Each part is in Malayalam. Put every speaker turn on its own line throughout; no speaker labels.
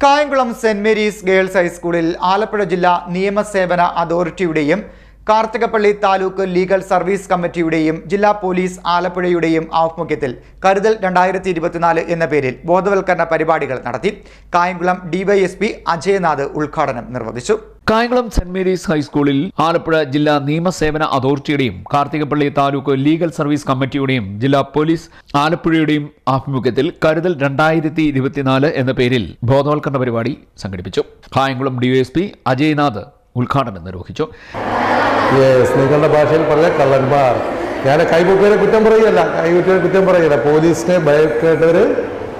കായംകുളം സെന്റ് മേരീസ് ഗേൾസ് ഹൈസ്കൂളിൽ ആലപ്പുഴ ജില്ലാ നിയമസേവന അതോറിറ്റിയുടെയും കാർത്തികപ്പള്ളി താലൂക്ക് ലീഗൽ സർവീസ് കമ്മിറ്റിയുടെയും ജില്ലാ പോലീസ് ആലപ്പുഴയുടെയും ആഭിമുഖ്യത്തിൽ കരുതൽ രണ്ടായിരത്തി ഇരുപത്തിനാല് എന്ന പേരിൽ ബോധവൽക്കരണ പരിപാടികൾ നടത്തി കായംകുളം ഡിവൈഎസ്പി അജയനാഥ് ഉദ്ഘാടനം നിർവഹിച്ചു.
കായംകുളം സെന്റ് മേരീസ് ഹൈസ്കൂളിൽ ആലപ്പുഴ ജില്ലാ നിയമസേവന അതോറിറ്റിയുടെയും കാർത്തികപ്പള്ളി താലൂക്ക് ലീഗൽ സർവീസ് കമ്മിറ്റിയുടെയും ജില്ലാ പോലീസ് ആലപ്പുഴയുടെയും ആഭിമുഖ്യത്തിൽ കരുതൽ രണ്ടായിരത്തി ഇരുപത്തിനാല് എന്ന പേരിൽ ബോധവൽക്കരണ പരിപാടി സംഘടിപ്പിച്ചു. കായംകുളം ഡിവൈഎസ്പി അജയ്നാഥ് ഉദ്ഘാടനം നിർവഹിച്ചു.
നിങ്ങളുടെ ഭാഷയിൽ പറഞ്ഞ കള്ളന്മാർ. ഞാൻ കൈപൊക്കിയവരെ കുറ്റം പറയുകയല്ല. കൈപൊക്കിയവരെ കുറ്റം പറയുകയല്ല. പോലീസിനെ ഭയക്കേണ്ടവർ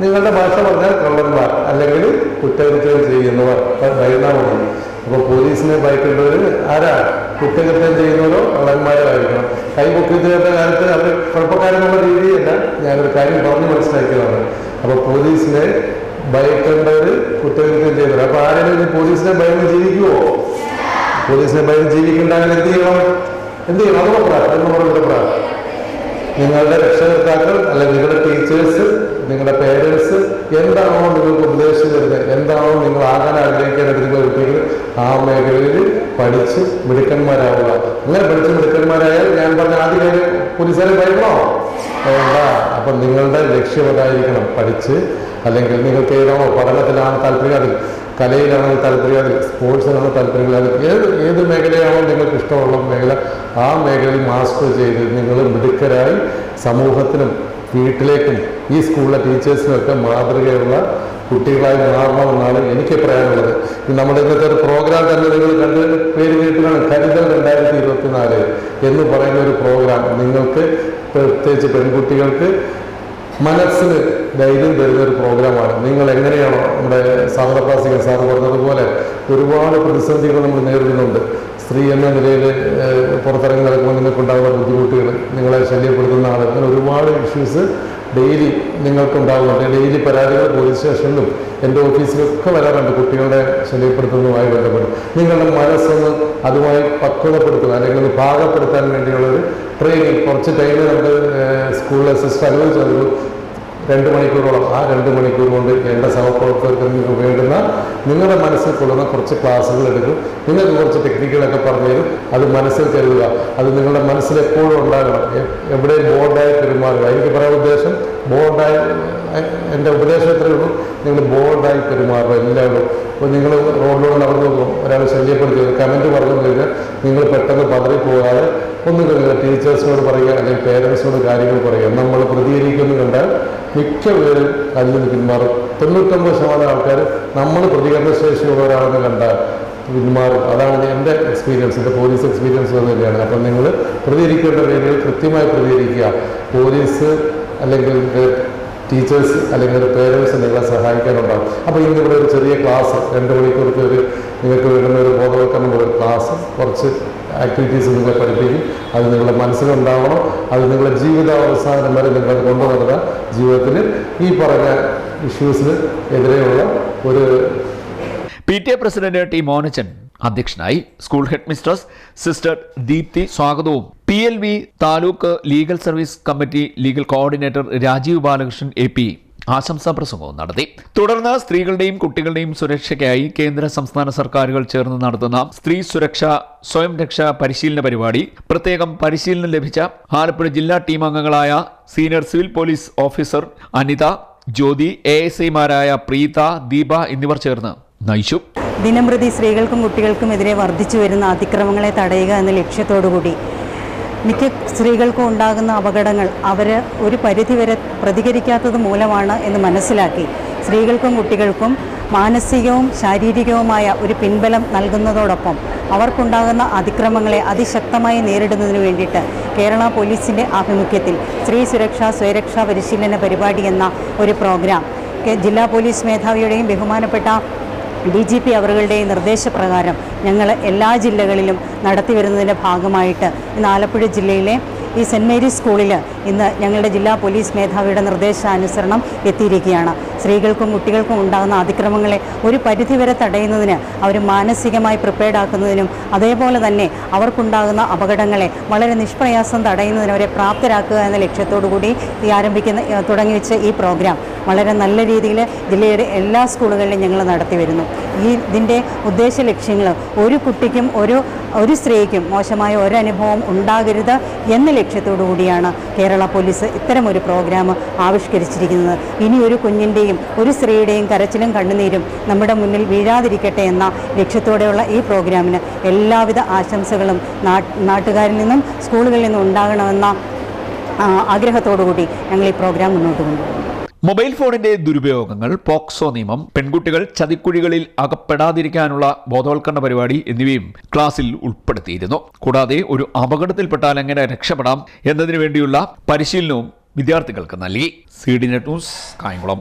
നിങ്ങളുടെ ഭാഷ പറഞ്ഞാൽ കള്ളന്മാർ. അല്ലെങ്കിൽ കുറ്റകൃത്യം ചെയ്യുന്നവർ. ഭയന്നാണ് അപ്പോൾ പോലീസിനെ ഭയക്കേണ്ടവർ ആരാ? കുറ്റകൃത്യം ചെയ്യുന്നവരോ കള്ളന്മാരോ ആയിരിക്കണം കൈപൊക്കിയതിന്റെ കാലത്ത് അവർ കുഴപ്പക്കാരെന്നുള്ള രീതിയല്ല. ഞാനൊരു കാര്യം പറഞ്ഞു മനസ്സിലാക്കിയതാണ്. അപ്പോൾ പോലീസിനെ ഭയക്കേണ്ടവർ കുറ്റകൃത്യം ചെയ്യുന്നവർ അപ്പോൾ ആരെങ്കിലും പോലീസിനെ ഭയന്ന് ജീവിക്കുമോ പോലീസിനെ ഭയം ജീവിക്കുന്നുണ്ടെങ്കിൽ എന്ത് ചെയ്യണം? എന്ത് ചെയ്യണം? അതൊക്കെ പ്രാ എന്നോട് പ്രാ നിങ്ങളുടെ രക്ഷകർത്താക്കൾ അല്ലെങ്കിൽ നിങ്ങളുടെ ടീച്ചേഴ്സ് നിങ്ങളുടെ പേരൻസ് എന്താണോ നിങ്ങൾക്ക് ഉപദേശിച്ചു തരുന്നത് എന്താണോ നിങ്ങൾ ആകാൻ ആഗ്രഹിക്കാൻ നിങ്ങൾ കുട്ടികൾ ആ മേഖലയിൽ പഠിച്ച് മിടുക്കന്മാരാവുക. അങ്ങനെ പഠിച്ച് മിടുക്കന്മാരായാൽ ഞാൻ പറഞ്ഞ ആദ്യ പോലീസുകാരെ ഭയക്കണോ വേണ്ട അപ്പം നിങ്ങളുടെ ലക്ഷ്യം അതായിരിക്കണം. പഠിച്ച് അല്ലെങ്കിൽ നിങ്ങൾക്ക് ഏതാണോ പഠനത്തിലാണ് താല്പര്യം അതിൽ കലയിലാണെങ്കിൽ താല്പര്യം അതിൽ സ്പോർട്സിനാണ് താല്പര്യം അതിൽ ഏത് ഏത് മേഖലയാണോ നിങ്ങൾക്ക് ഇഷ്ടമുള്ള മേഖല ആ മേഖലയിൽ മാസ്റ്റർ ചെയ്ത് നിങ്ങൾ മിടുക്കരായി സമൂഹത്തിനും വീട്ടിലേക്കും ഈ സ്കൂളിലെ ടീച്ചേഴ്സിനൊക്കെ മാതൃകയുള്ള കുട്ടികളായി മാറണമെന്നാണ് എനിക്ക് പറയാനുള്ളത്. നമ്മുടെ ഇന്നത്തെ ഒരു പ്രോഗ്രാം തന്നെ നിങ്ങൾ കണ്ട് പേര് കേട്ടിട്ടാണ്. കരുതൽ രണ്ടായിരത്തി ഇരുപത്തിനാല് എന്ന് പറയുന്ന ഒരു പ്രോഗ്രാം നിങ്ങൾക്ക് പ്രത്യേകിച്ച് പെൺകുട്ടികൾക്ക് മനസ്സിന് ധൈര്യം തരുന്ന ഒരു പ്രോഗ്രാമാണ് നിങ്ങൾ എങ്ങനെയാണോ നമ്മുടെ സാമപ്രാസികൻ സാർ പറഞ്ഞതുപോലെ ഒരുപാട് പ്രതിസന്ധികൾ നമ്മൾ നേരിടുന്നുണ്ട്. സ്ത്രീ എന്ന നിലയിൽ പുറത്തിറങ്ങി നടക്കുമ്പോൾ നിങ്ങൾക്കുണ്ടാകുന്ന ബുദ്ധിമുട്ടുകൾ നിങ്ങളെ ശല്യപ്പെടുത്തുന്ന അങ്ങനെ ഒരുപാട് ഇഷ്യൂസ് ഡെയിലി നിങ്ങൾക്കുണ്ടാകുന്നുണ്ട് ഡെയിലി പരാതികൾ പോലീസ് സ്റ്റേഷനിലും എന്റെ ഓഫീസിലൊക്കെ വരാറുണ്ട്. കുട്ടികളുടെ ശല്യപ്പെടുത്തുന്നതുമായി ബന്ധപ്പെട്ട്. നിങ്ങളുടെ മനസ്സൊന്ന് അതുമായി പക്വതപ്പെടുത്തുക അല്ലെങ്കിൽ ഒന്ന് പാകപ്പെടുത്താൻ വേണ്ടിയുള്ളൊരു ട്രെയിനിങ് കുറച്ച് ടൈമിൽ നമുക്ക് സ്കൂളിലെ സിസ്റ്റർ അനുവദിച്ചു രണ്ട് മണിക്കൂറോളം ആ രണ്ട് മണിക്കൂർ കൊണ്ട് എന്റെ സഹപ്രവർത്തകർക്ക് വേണ്ടുന്ന നിങ്ങളുടെ മനസ്സിൽ കൊള്ളുന്ന കുറച്ച് ക്ലാസ്സുകൾ എടുക്കും. നിങ്ങൾക്ക് കുറച്ച് ടെക്നിക്കുകളൊക്കെ പറഞ്ഞു തരും. അത് മനസ്സിൽ കരുതുക. അത് നിങ്ങളുടെ മനസ്സിൽ എപ്പോഴും ഉണ്ടാകണം. എവിടെയും എവിടെ ബോർഡായി പെരുമാറുക. എനിക്ക് പറയാൻ ഉദ്ദേശം ബോർഡായി എന്റെ ഉപദേശം എത്ര ഉള്ളൂ. നിങ്ങൾ ബോർഡായി പെരുമാറുക എല്ലാവരും. ഇപ്പോൾ നിങ്ങൾ റോഡിലൂടെ നടന്നു നോക്കും ഒരാൾ ശല്യപ്പെടുത്തി കമന്റ് പറഞ്ഞു കഴിഞ്ഞാൽ നിങ്ങൾ പെട്ടെന്ന് പതറിപ്പോകാതെ ഒന്ന് കഴിഞ്ഞാൽ ടീച്ചേഴ്സിനോട് പറയുക അല്ലെങ്കിൽ പേരൻസിനോട് കാര്യങ്ങൾ പറയുക. നമ്മൾ പ്രതികരിക്കുന്നു കണ്ടാൽ മിക്ക പേരും അതിൽ നിന്ന് പിന്മാറും. തൊണ്ണൂറ്റൊമ്പത് ശതമാനം ആൾക്കാർ നമ്മൾ പ്രതികരണ ശേഷിയുള്ളവരാണെന്ന് കണ്ട പിന്മാറും. അതാണ് എന്റെ എക്സ്പീരിയൻസ് എന്റെ പോലീസ് എക്സ്പീരിയൻസ് തന്നെയാണ്. അപ്പം നിങ്ങൾ പ്രതികരിക്കേണ്ട രീതിയിൽ കൃത്യമായി പ്രതികരിക്കുക. പോലീസ് അല്ലെങ്കിൽ ടീച്ചേഴ്സ് അല്ലെങ്കിൽ പേരൻസ് നിങ്ങളെ സഹായിക്കാനുണ്ടാകും അപ്പോൾ ഇന്നിവിടെ ഒരു ചെറിയ ക്ലാസ് രണ്ട് മണിക്കൂർക്ക് ഒരു നിങ്ങൾക്ക് വേണ്ടുന്ന ഒരു ബോധവൽക്കരണം ക്ലാസ് കുറച്ച് ആക്ടിവിറ്റീസ് നിങ്ങളെ പഠിപ്പിക്കും. അത് നിങ്ങളുടെ മനസ്സിലുണ്ടാവണം. അത് നിങ്ങളുടെ ജീവിതാവസാനം വരെ നിങ്ങൾ കൊണ്ടുവരുന്ന ജീവിതത്തിൽ ഈ പറഞ്ഞ ഇഷ്യൂസിന് എതിരെയുള്ള ഒരു
P T A president T Monachan അധ്യക്ഷനായി school head mistress sister Deepthi സ്വാഗതവും. P L V taluk legal service committee legal coordinator Rajeev Balakrishnan A P. ആശംസാ പ്രസംഗവും നടത്തി. തുടർന്ന് സ്ത്രീകളുടെയും കുട്ടികളുടെയും സുരക്ഷയ്ക്കായി കേന്ദ്ര സംസ്ഥാന സർക്കാരുകൾ ചേർന്ന് നടത്തുന്ന സ്ത്രീ സുരക്ഷ സ്വയം രക്ഷാ പരിശീലന പരിപാടി പ്രത്യേകം പരിശീലനം ലഭിച്ച ആലപ്പുഴ ജില്ലാ ടീം അംഗങ്ങളായ senior civil police officer Anitha Jyothi A S ഐമാരായ പ്രീത ദീപ എന്നിവർ ചേർന്ന് നയിച്ചു.
ദിനംപ്രതി സ്ത്രീകൾക്കും കുട്ടികൾക്കും എതിരെ വർദ്ധിച്ചു വരുന്ന അതിക്രമങ്ങളെ തടയുക എന്ന ലക്ഷ്യത്തോടുകൂടി മിക്ക സ്ത്രീകൾക്കും ഉണ്ടാകുന്ന അപകടങ്ങൾ അവർ ഒരു പരിധിവരെ പ്രതികരിക്കാത്തത് മൂലമാണ് എന്ന് മനസ്സിലാക്കി. സ്ത്രീകൾക്കും കുട്ടികൾക്കും മാനസികവും ശാരീരികവുമായ ഒരു പിൻബലം നൽകുന്നതോടൊപ്പം അവർക്കുണ്ടാകുന്ന അതിക്രമങ്ങളെ അതിശക്തമായി നേരിടുന്നതിന് വേണ്ടിയിട്ട് കേരള പോലീസിന്റെ ആഭിമുഖ്യത്തിൽ സ്ത്രീ സുരക്ഷാ സ്വയരക്ഷാ പരിശീലന പരിപാടി എന്ന ഒരു പ്രോഗ്രാം. ജില്ലാ പോലീസ് മേധാവിയുടെയും ബഹുമാനപ്പെട്ട ഡി ജി പി അവരുടെ നിർദ്ദേശപ്രകാരം ഞങ്ങൾ എല്ലാ ജില്ലകളിലും നടത്തി വരുന്നതിന്റെ ഭാഗമായിട്ട് ഇന്ന് ആലപ്പുഴ ജില്ലയിലെ ഈ സെന്റ് മേരീസ് സ്കൂളിൽ ഇന്ന് ഞങ്ങളുടെ ജില്ലാ പോലീസ് മേധാവിയുടെ നിർദ്ദേശാനുസരണം എത്തിയിരിക്കുകയാണ്. സ്ത്രീകൾക്കും കുട്ടികൾക്കും ഉണ്ടാകുന്ന അതിക്രമങ്ങളെ ഒരു പരിധിവരെ തടയുന്നതിന് അവർ മാനസികമായി പ്രിപ്പയർഡ് ആക്കുന്നതിനും അതേപോലെ തന്നെ അവർക്കുണ്ടാകുന്ന അപകടങ്ങളെ വളരെ നിഷ്പ്രയാസം തടയുന്നതിന് അവരെ പ്രാപ്തരാക്കുക എന്ന ലക്ഷ്യത്തോടു കൂടി ആരംഭിക്കുന്ന തുടങ്ങി വെച്ച ഈ പ്രോഗ്രാം വളരെ നല്ല രീതിയിൽ ജില്ലയുടെ എല്ലാ സ്കൂളുകളിലും ഞങ്ങൾ നടത്തി വരുന്നു. ഈ ഇതിന്റെ ഉദ്ദേശ ലക്ഷ്യങ്ങൾ ഒരു കുട്ടിക്കും ഒരു ഒരു സ്ത്രീക്കും മോശമായ ഒരനുഭവം ഉണ്ടാകരുത് എന്ന ലക്ഷ്യത്തോടു കൂടിയാണ് കേരള പോലീസ് ഇത്തരമൊരു പ്രോഗ്രാം ആവിഷ്കരിച്ചിരിക്കുന്നത്. ഇനി ഒരു കുഞ്ഞിന്റെയും ഒരു സ്ത്രീയുടെയും കരച്ചിലും കണ്ണുനീരും നമ്മുടെ മുന്നിൽ വീഴാതിരിക്കട്ടെ എന്ന ലക്ഷ്യത്തോടെയുള്ള ഈ പ്രോഗ്രാമിന് എല്ലാവിധ ആശംസകളും നാട്ടുകാരിൽ നിന്നും സ്കൂളുകളിൽ നിന്നും ഉണ്ടാകണമെന്ന ആഗ്രഹത്തോടു കൂടി ഞങ്ങൾ ഈ പ്രോഗ്രാം മുന്നോട്ട് കൊണ്ടുപോകും
മൊബൈൽ ഫോണിന്റെ ദുരുപയോഗങ്ങൾ പോക്സോ നിയമം പെൺകുട്ടികൾ ചതിക്കുഴികളിൽ അകപ്പെടാതിരിക്കാനുള്ള ബോധവൽക്കരണ പരിപാടി എന്നിവയും ക്ലാസ്സിൽ ഉൾപ്പെടുത്തിയിരുന്നു. കൂടാതെ ഒരു അപകടത്തിൽപ്പെട്ടാൽ എങ്ങനെ രക്ഷപ്പെടാം എന്നതിനു വേണ്ടിയുള്ള പരിശീലനവും വിദ്യാർത്ഥികൾക്ക് നൽകി. C D net news Kayamkulam.